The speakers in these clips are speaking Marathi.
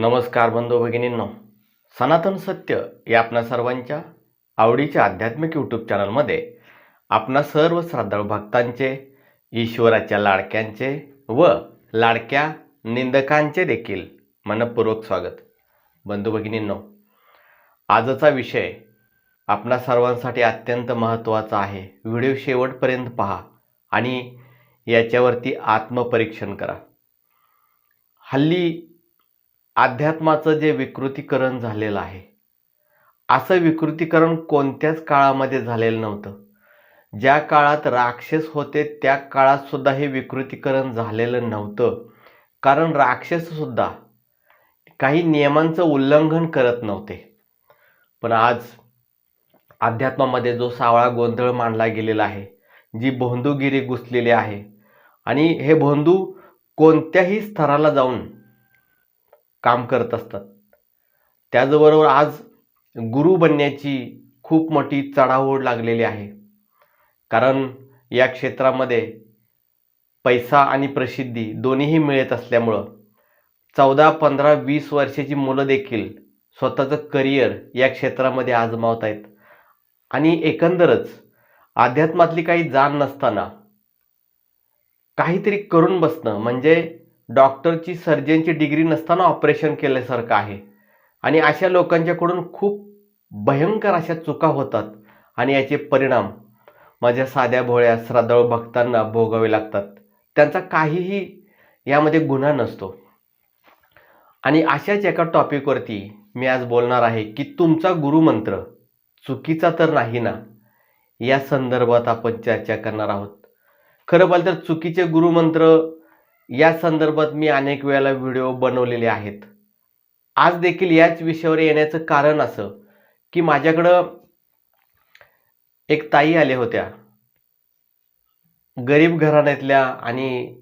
नमस्कार बंधू भगिनींनो. सनातन सत्य या आपणा सर्वांच्या आवडीच्या आध्यात्मिक यूट्यूब चॅनलमध्ये आपणा सर्व श्रद्धाळू भक्तांचे ईश्वराच्या लाडक्यांचे व लाडक्या निंदकांचे देखील मनपूर्वक स्वागत. बंधू भगिनींनो आजचा विषय आपणा सर्वांसाठी अत्यंत महत्त्वाचा आहे. व्हिडिओ शेवटपर्यंत पहा आणि याच्यावरती आत्मपरीक्षण करा. हल्ली अध्यात्माचं जे विकृतीकरण झालेलं आहे असं विकृतीकरण कोणत्याच काळामध्ये झालेलं नव्हतं. ज्या काळात राक्षस होते त्या काळात सुद्धा हे विकृतीकरण झालेलं नव्हतं. कारण राक्षससुद्धा काही नियमांचं उल्लंघन करत नव्हते. पण आज अध्यात्मामध्ये जो सावळा गोंधळ मांडला गेलेला आहे जी भोंदूगिरी घुसलेली आहे आणि हे भोंदू कोणत्याही स्तराला जाऊन काम करत असतात. त्याचबरोबर आज गुरु बनण्याची खूप मोठी चढाओढ लागलेली आहे. कारण या क्षेत्रामध्ये पैसा आणि प्रसिद्धी दोन्हीही मिळत असल्यामुळं चौदा पंधरा वीस वर्षाची मुलं देखील स्वतःचं करिअर या क्षेत्रामध्ये आजमावत आहेत. आणि एकंदरच अध्यात्मातली काही जाण नसताना काहीतरी करून बसणं म्हणजे डॉक्टरची सर्जनची डिग्री नसताना ऑपरेशन केल्यासारखं आहे. आणि अशा लोकांच्याकडून खूप भयंकर अशा चुका होतात आणि याचे परिणाम माझ्या साध्या भोळ्या श्रद्धाळू भक्तांना भोगावे लागतात. त्यांचा काहीही यामध्ये गुन्हा नसतो. आणि अशाच एका टॉपिकवरती मी आज बोलणार आहे की तुमचा गुरुमंत्र चुकीचा तर नाही ना? या संदर्भात आपण चर्चा करणार आहोत. खरं पाहिलं तर चुकीचे गुरुमंत्र या संदर्भात मी अनेक वेळेला व्हिडिओ बनवलेले आहेत. आज देखील याच विषयावर येण्याचं कारण असं की माझ्याकडं एक ताई आल्या होत्या. गरीब घराण्यातल्या आणि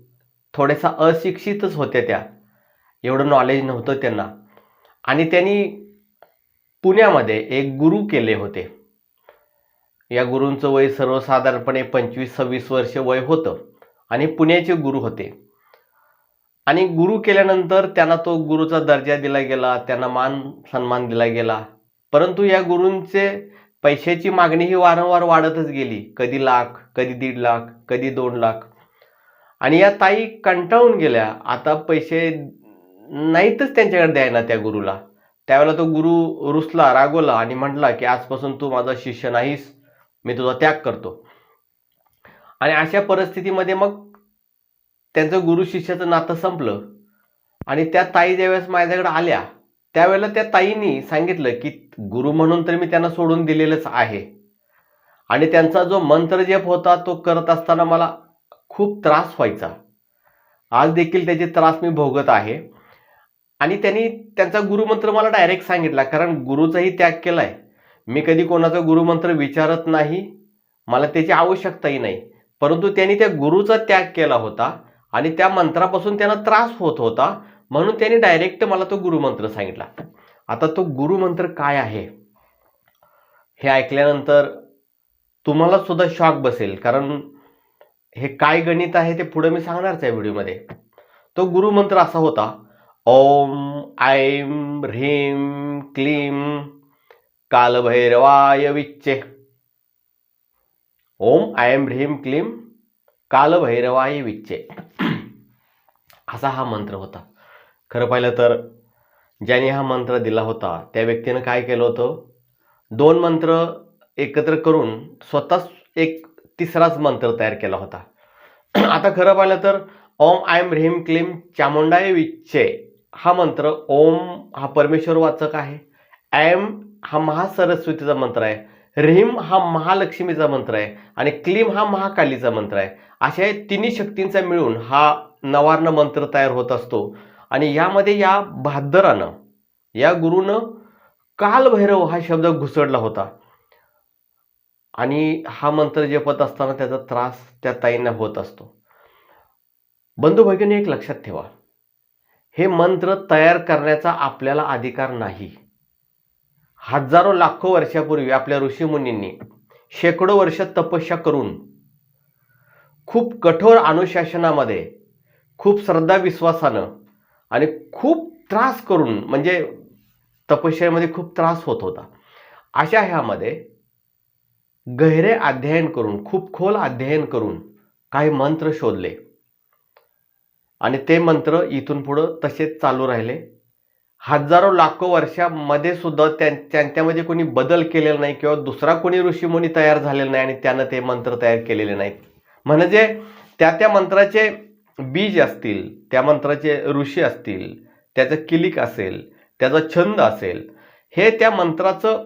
थोड्याशा अशिक्षितच होत्या त्या. एवढं नॉलेज नव्हतं त्यांना. आणि त्यांनी पुण्यामध्ये एक गुरु केले होते. या गुरूंचं वय सर्वसाधारणपणे पंचवीस सव्वीस वर्ष वय होतं आणि पुण्याचे गुरु होते. आणि गुरु केल्यानंतर त्यांना तो गुरुचा दर्जा दिला गेला त्यांना मान सन्मान दिला गेला. परंतु या गुरूंचे पैशाची मागणी ही वारंवार वाढतच गेली. कधी लाख कधी दीड लाख कधी दोन लाख. आणि या ताई कंटाळून गेल्या. आता पैसे नाहीतच त्यांच्याकडे द्यायला त्या गुरुला. त्यावेळेला तो गुरु रुसला रागवला आणि म्हटला की आजपासून तू माझा शिष्य नाहीस. मी तुझा त्याग करतो. आणि अशा परिस्थितीमध्ये मग त्यांचं गुरु शिष्याचं नातं संपलं. आणि त्या ताई ज्यावेळेस माझ्याकडे आल्या त्यावेळेला त्या ताईंनी सांगितलं की गुरु म्हणून तर मी त्यांना सोडून दिलेलंच आहे. आणि त्यांचा जो मंत्र जप होता तो करत असताना मला खूप त्रास व्हायचा. आज देखील त्याचे त्रास मी भोगत आहे. आणि त्यांनी त्यांचा गुरुमंत्र मला डायरेक्ट सांगितला कारण गुरुचाही त्याग केलाय. मी कधी कोणाचा गुरुमंत्र विचारत नाही मला त्याची आवश्यकताही नाही. परंतु त्यांनी त्या गुरुचा त्याग केला होता. आणि त्या मंत्रापासून त्यांना त्रास होत होता. म्हणून त्यांनी डायरेक्ट मला तो गुरुमंत्र सांगितला. आता तो गुरुमंत्र काय आहे? हे ऐकल्यानंतर तुम्हाला सुद्धा शॉक बसेल. कारण हे काय गणित आहे ते पुढे मी सांगणारच आहे व्हिडिओमध्ये. तो गुरुमंत्र असा होता. ओम ऐम ह्रीम क्लीम कालभैरवाय विच्चे. ओम आयम ह्रीम क्लीम कालभैरवाय विच्चे. असा हा मंत्र होता. खरं पाहिलं तर ज्याने हा मंत्र दिला होता त्या व्यक्तीनं काय केलं होतं? दोन मंत्र एकत्र करून स्वतःच एक तिसराच मंत्र तयार केला होता. आता खरं पाहिलं तर ओम आयम ह्रीम क्लीम चामुंडाय विच्चे हा मंत्र ओम हा परमेश्वर वाचक आहे. ॲम हा महासरस्वतीचा मंत्र आहे. ह्रीम हा महालक्ष्मीचा मंत्र आहे. आणि क्लीम हा महाकालीचा मंत्र आहे. अशा तिन्ही शक्तींचा मिळून हा नवार्ण मंत्र तयार होत असतो. आणि यामध्ये या भादरानं या गुरुनं कालभैरव हा शब्द घुसडला होता. आणि हा मंत्र जपत असताना त्याचा त्रास त्या ताईंना होत असतो. बंधू भगिनी एक लक्षात ठेवा. हे मंत्र तयार करण्याचा आपल्याला अधिकार नाही. हजारो लाखो वर्षापूर्वी आपल्या ऋषीमुनींनी शेकडो वर्ष तपस्या करून खूप कठोर अनुशासनामध्ये खूप श्रद्धा विश्वासानं आणि खूप त्रास करून म्हणजे तपश्चर्यामध्ये खूप त्रास होत होता. अशा ह्यामध्ये गहिरे अध्ययन करून खूप खोल अध्ययन करून काही मंत्र शोधले. आणि ते मंत्र इथून पुढं तसेच चालू राहिले. हजारो लाखो वर्षामध्ये सुद्धा त्यां त्यांच्यामध्ये कोणी बदल केलेला नाही किंवा दुसरा कोणी ऋषीमुनी तयार झालेला नाही आणि त्यानं ते मंत्र तयार केलेले नाहीत. म्हणजे त्या त्या मंत्राचे बीज असतील त्या मंत्राचे ऋषी असतील त्याचं किलिक असेल त्याचा छंद असेल हे त्या मंत्राचं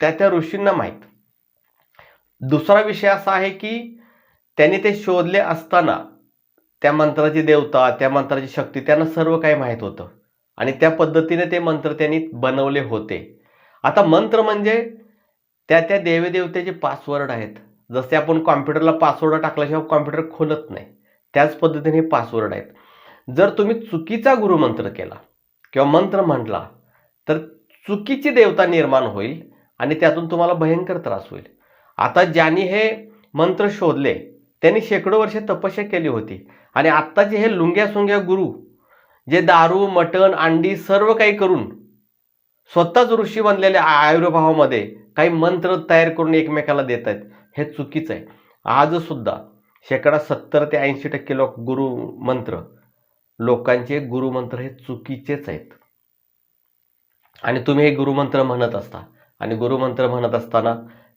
त्या त्या ऋषींना माहीत. दुसरा विषय असा आहे की त्यांनी ते शोधले असताना त्या मंत्राची देवता त्या मंत्राची शक्ती त्यांना सर्व काही माहीत होतं. आणि त्या पद्धतीने ते मंत्र त्यांनी बनवले होते. आता मंत्र म्हणजे त्या त्या देवदेवतेचे पासवर्ड आहेत. जसे आपण कॉम्प्युटरला पासवर्ड टाकल्याशिवाय कॉम्प्युटर खोलत नाही त्याच पद्धतीने हे पासवर्ड आहेत. जर तुम्ही चुकीचा गुरुमंत्र केला किंवा मंत्र म्हटला तर चुकीची देवता निर्माण होईल आणि त्यातून तुम्हाला भयंकर त्रास होईल. आता ज्यांनी हे मंत्र शोधले त्यांनी शेकडो वर्षे तपस्या केली होती आणि आत्ताचे हे लुंग्या सुंग्या गुरु जे दारू मटण अंडी सर्व काही करून स्वतःच ऋषी बनलेल्या आयुर्भावामध्ये काही मंत्र तयार करून एकमेकाला देत आहेत हे चुकीचं आहे. आज सुद्धा शेकडा सत्तर ते ऐंशी टक्के लोक गुरु मंत्र लोकांचे गुरुमंत्र हे चुकीचेच आहेत. आणि तुम्ही हे गुरुमंत्र म्हणत असता आणि गुरुमंत्र म्हणत असताना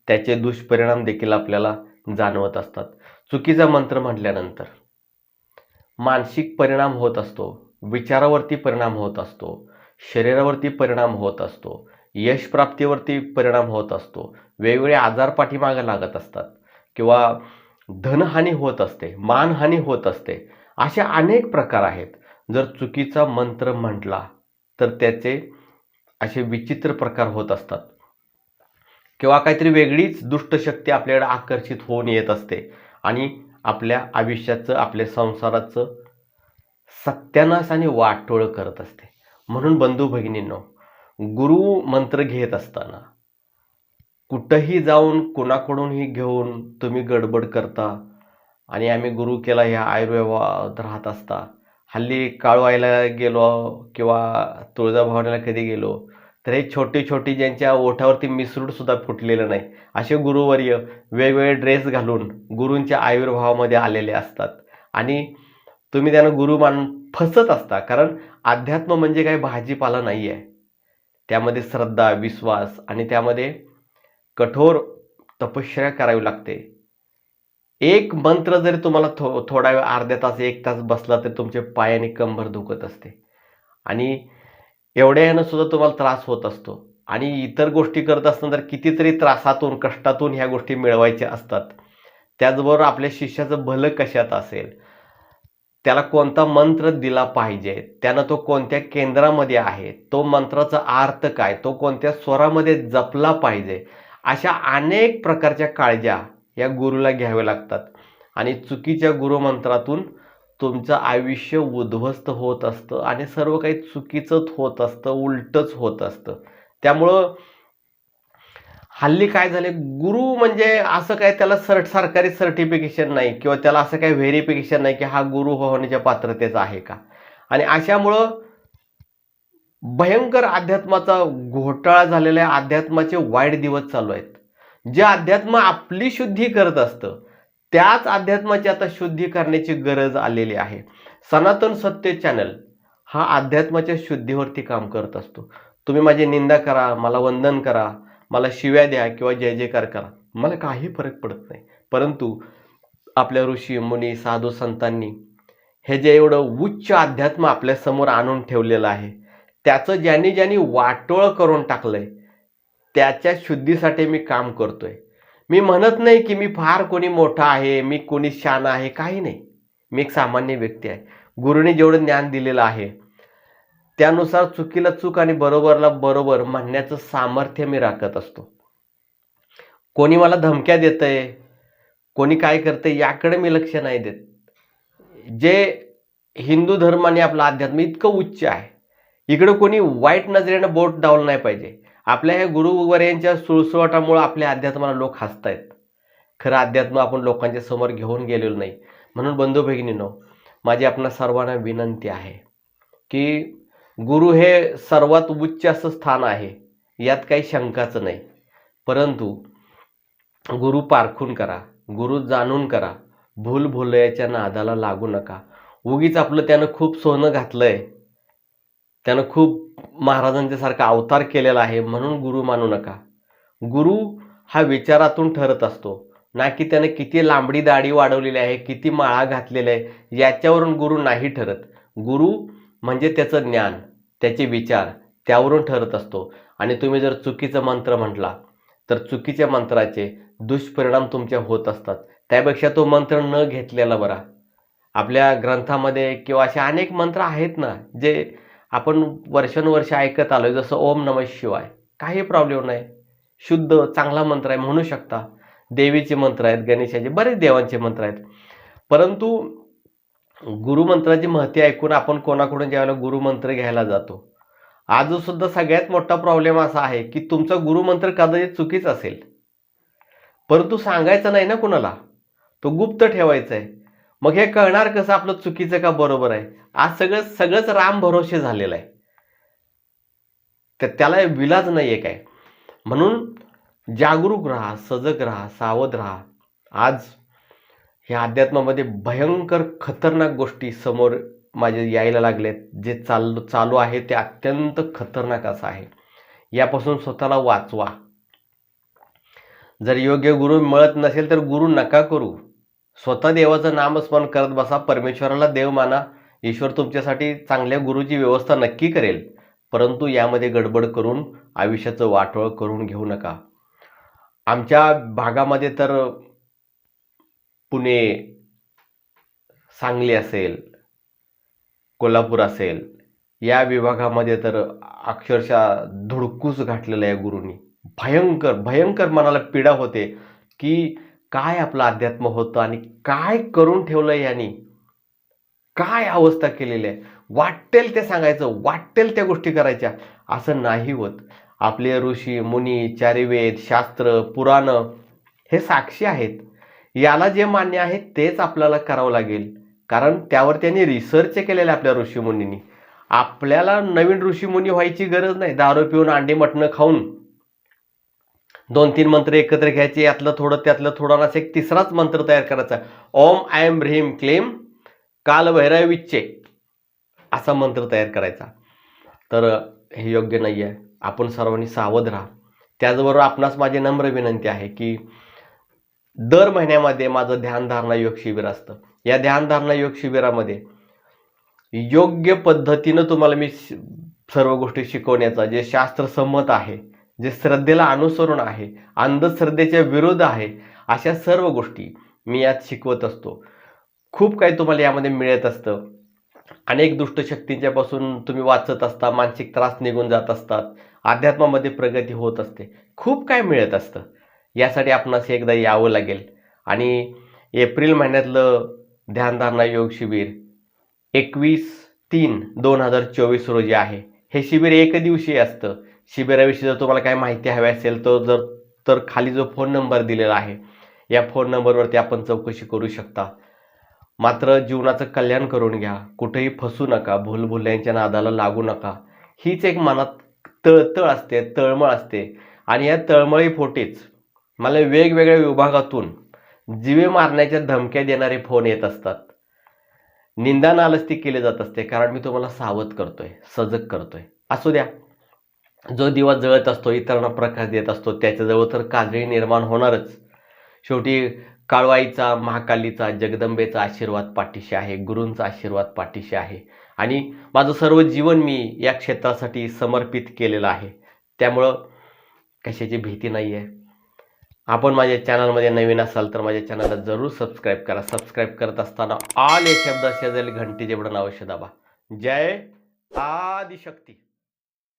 त्याचे दुष्परिणाम देखील आपल्याला जाणवत असतात. चुकीचा मंत्र म्हटल्यानंतर मानसिक परिणाम होत असतो विचारावरती परिणाम होत असतो शरीरावरती परिणाम होत असतो यश प्राप्तीवरती परिणाम होत असतो. वेगवेगळे आजार पाठीमागे लागत असतात. किंवा धनहानी होत असते मानहानी होत असते. असे अनेक प्रकार आहेत. जर चुकीचा मंत्र म्हटला तर त्याचे असे विचित्र प्रकार होत असतात. किंवा काहीतरी वेगळीच दुष्टशक्ती आपल्याकडे आकर्षित होऊन येत असते. आणि आपल्या आयुष्याचं आपल्या संसाराचं सत्यानाश आणि वाटोळ करत असते. म्हणून बंधू भगिनींनो गुरु मंत्र घेत असताना कुठंही जाऊन कुणाकडूनही घेऊन तुम्ही गडबड करता आणि आम्ही गुरु केला ह्या आयुर्वेदात राहत असता हल्ली काळवायला गेलो किंवा तुळजाभवानीला कधी गेलो तर हे छोटे छोटे ज्यांच्या ओठावरती मिसरूडसुद्धा फुटलेलं नाही असे गुरुवर्य वेगवेगळे ड्रेस घालून गुरूंच्या आयुर्भावामध्ये आलेले असतात. आणि तुम्ही त्यांना गुरु मान फसत असता कारण अध्यात्म म्हणजे काही भाजीपाला नाही आहे त्यामध्ये श्रद्धा विश्वास आणि त्यामध्ये कठोर तपश्चर्या करावी लागते. एक मंत्र जरी तुम्हाला थो थोडा वेळ अर्ध्या तास एक तास बसला तरी तुमचे पाय आणि कंबर दुखत असते. आणि एवढ्या यानं सुद्धा तुम्हाला त्रास होत असतो. आणि इतर गोष्टी करत असताना तर कितीतरी त्रासातून कष्टातून ह्या गोष्टी मिळवायच्या असतात त्याचबरोबर आपल्या शिष्याचं भलं कशात असेल त्याला कोणता मंत्र दिला पाहिजे? त्यानं तो कोणत्या केंद्रामध्ये आहे? तो मंत्राचा अर्थ काय? तो कोणत्या स्वरामध्ये जपला पाहिजे? अशा अनेक प्रकारच्या काळज्या या गुरुला घ्याव्या लागतात. आणि चुकीच्या गुरुमंत्रातून तुमचं आयुष्य उद्ध्वस्त होत असतं आणि सर्व काही चुकीचंच होत असतं उलटच होत असतं. त्यामुळं हल्ली काय झाले गुरु म्हणजे असं काय त्याला सर्ट सरकारी सर्टिफिकेशन नाही किंवा त्याला असं काही व्हेरिफिकेशन नाही की हा गुरु होण्याच्या पात्रतेचा आहे का? आणि अशामुळं भयंकर अध्यात्माचा घोटाळा झालेला आहे. अध्यात्माचे वाईट दिवस चालू आहेत. जे अध्यात्म आपली शुद्धी करत असतं त्याच अध्यात्माची आता शुद्धी करण्याची गरज आलेली आहे. सनातन सत्य चॅनल हा अध्यात्माच्या शुद्धीवरती काम करत असतो. तुम्ही माझी निंदा करा मला वंदन करा. मला शिव्या द्या किंवा जय जयकार करा. मला काही फरक पडत नाही. परंतु आपल्या ऋषी मुनी साधू संतांनी हे जे एवढं उच्च अध्यात्म आपल्यासमोर आणून ठेवलेलं आहे त्याचं ज्यांनी ज्यांनी वाटोळ करून टाकलंय त्याच्या शुद्धीसाठी मी काम करतोय. मी म्हणत नाही की मी फार कोणी मोठा आहे मी कोणी शान आहे काही नाही. मी एक सामान्य व्यक्ती आहे. गुरुने जेवढं ज्ञान दिलेलं आहे त्यानुसार चुकीला चूक आणि बरोबरला बरोबर म्हणण्याचं सामर्थ्य मी राखत असतो. कोणी मला धमक्या देतंय कोणी काय करतंय याकडे मी लक्ष नाही देत. जे हिंदू धर्म आणि आपलं अध्यात्म इतकं उच्च आहे. इकडं कोणी वाईट नजरेनं बोट डावलं नाही पाहिजे. आपल्या ह्या गुरुवर्यांच्या सुळसुळाटामुळं आपल्या अध्यात्माला लोक हसतायत. खरं अध्यात्म आपण लोकांच्या समोर घेऊन गेलेलो नाही. म्हणून बंधू भगिनीनो माझी आपणा सर्वांना विनंती आहे की गुरु हे सर्वात उच्च असं स्थान आहे. यात काही शंकाच नाही. परंतु गुरु पारखून करा गुरु जाणून करा भूल भुलयाच्या नादाला लागू नका. उगीच आपलं त्यानं खूप सोनं घातलंय. त्यानं खूप महाराजांच्या सारखा अवतार केलेला आहे म्हणून गुरु मानू नका. गुरु हा विचारातून ठरत असतो ना की त्यानं किती लांबडी दाढी वाढवलेली आहे किती माळा घातलेल्या आहे याच्यावरून गुरु नाही ठरत. गुरु म्हणजे त्याचं ज्ञान त्याचे विचार त्यावरून ठरत असतो. आणि तुम्ही जर चुकीचं मंत्र म्हटला तर चुकीच्या मंत्राचे दुष्परिणाम तुमच्या होत असतात. त्यापेक्षा तो मंत्र न घेतलेला बरा. आपल्या ग्रंथामध्ये किंवा असे अनेक मंत्र आहेत ना जे आपण वर्षानुवर्ष ऐकत आलो जसं ओम नम शिवाय. काही प्रॉब्लेम नाही. शुद्ध चांगला मंत्र आहे म्हणू शकता. देवीचे मंत्र आहेत गणेशाचे बरेच देवांचे मंत्र आहेत. परंतु गुरुमंत्राची महती ऐकून आपण कोणाकडून ज्यावेळेला गुरुमंत्र घ्यायला जातो. आज सुद्धा सगळ्यात मोठा प्रॉब्लेम असा आहे की तुमचा गुरुमंत्र कदाचित चुकीच असेल. परंतु सांगायचं नाही ना कुणाला? तो गुप्त ठेवायचा आहे मग हे कळणार कसं आपलं चुकीचं का बरोबर आहे? आज सगळं सगळंच राम भरोसे झालेलं आहे. तर त्याला विलाज नाही आहे काय? म्हणून जागरूक राहा सजग राहा सावध राहा. आज ह्या अध्यात्मामध्ये भयंकर खतरनाक गोष्टी समोर माझे यायला लागलेत. जे चाल चालू आहे ते अत्यंत खतरनाक असं आहे. यापासून स्वतःला वाचवा. जर योग्य गुरु मिळत नसेल तर गुरु नका करू. स्वतः देवाचं नामस्मरण करत बसा. परमेश्वराला देव माना. ईश्वर तुमच्यासाठी चांगल्या गुरुची व्यवस्था नक्की करेल. परंतु यामध्ये गडबड करून आयुष्याचं वाटोळ करून घेऊ नका. आमच्या भागामध्ये तर पुणे सांगली असेल कोल्हापूर असेल या विभागामध्ये तर अक्षरशः धुडकूस घातलेलं आहे गुरुनी. भयंकर भयंकर मनाला पीडा होते की काय आपलं अध्यात्म होतं आणि काय करून ठेवलं यांनी काय अवस्था केलेली आहे? वाटेल ते सांगायचं वाटेल त्या गोष्टी करायच्या. असं नाही होत. आपले ऋषी मुनी चारिवेद शास्त्र पुराणं हे साक्षी आहेत. याला जे मान्य आहे तेच आपल्याला करावं लागेल. कारण त्यावर त्यांनी रिसर्च केलेलं आहे आपल्या ऋषीमुनींनी आपल्याला नवीन ऋषीमुनी व्हायची गरज नाही. दारू पिऊन अंडी मटणं खाऊन. दोन तीन मंत्र एकत्र घ्यायचे यातलं थोडं त्यातलं थोडं असं एक तिसराच मंत्र तयार करायचा. ओम आयम भ्रीम क्लेम काल भैरविच्चे असा मंत्र तयार करायचा. तर हे योग्य नाही आहे आपण सर्वांनी सावध राहा. त्याचबरोबर आपणास माझी नम्र विनंती आहे की दर महिन्यामध्ये माझं ध्यानधारणा योग शिबिर असतं. या ध्यानधारणा योग शिबिरामध्ये योग्य पद्धतीनं तुम्हाला मी श- सर्व गोष्टी शिकवण्याचा जे शास्त्रसंमत आहे जे श्रद्धेला अनुसरून आहे अंधश्रद्धेच्या विरोध आहे अशा सर्व गोष्टी मी यात शिकवत असतो. खूप काही तुम्हाला यामध्ये मिळत असतं. अनेक दुष्टशक्तींच्यापासून पासून तुम्ही वाचत असता मानसिक त्रास निघून जात असतात अध्यात्मामध्ये प्रगती होत असते. खूप काय मिळत असतं. यासाठी आपणास एकदा यावं लागेल. आणि एप्रिल महिन्यातलं ध्यानधारणा योग शिबिर एकवीस तीन दोन हजार चोवीस रोजी आहे. हे शिबिर एक दिवशी असतं. शिबिराविषयी जर तुम्हाला काही माहिती हवी असेल तर जर तर खाली जो फोन नंबर दिलेला आहे या फोन नंबरवरती आपण चौकशी करू शकता. मात्र जीवनाचं कल्याण करून घ्या. कुठेही फसू नका. भूलभुल्यांच्या नादाला लागू नका. हीच एक मनात तळतळ असते तळमळ असते. आणि या तळमळी फोटीच मला वेगवेगळ्या विभागातून जीवे मारण्याच्या धमक्या देणारे फोन येत असतात. निंदा नालस्ती केली जात असते कारण मी तुम्हाला सावध करतोय सजग करतोय. असू द्या. जो दिवा जळत असतो इतरांना प्रकाश देत असतो त्याच्याजवळ तर काजळी निर्माण होणारच. शेवटी काळवाईचा महाकालीचा जगदंबेचा आशीर्वाद पाठीशी आहे गुरूंचा आशीर्वाद पाठीशी आहे. आणि माझं सर्व जीवन मी या क्षेत्रासाठी समर्पित केलेलं आहे. त्यामुळं कशाची भीती नाही आहे आपण माझ्या चॅनलमध्ये नवीन असाल तर माझ्या चॅनलला जरूर सबस्क्राईब करा. सबस्क्राईब करत असताना ऑल या शब्द शेजारी घंटी जेवढं नाव दाबा जय आदिशक्ती.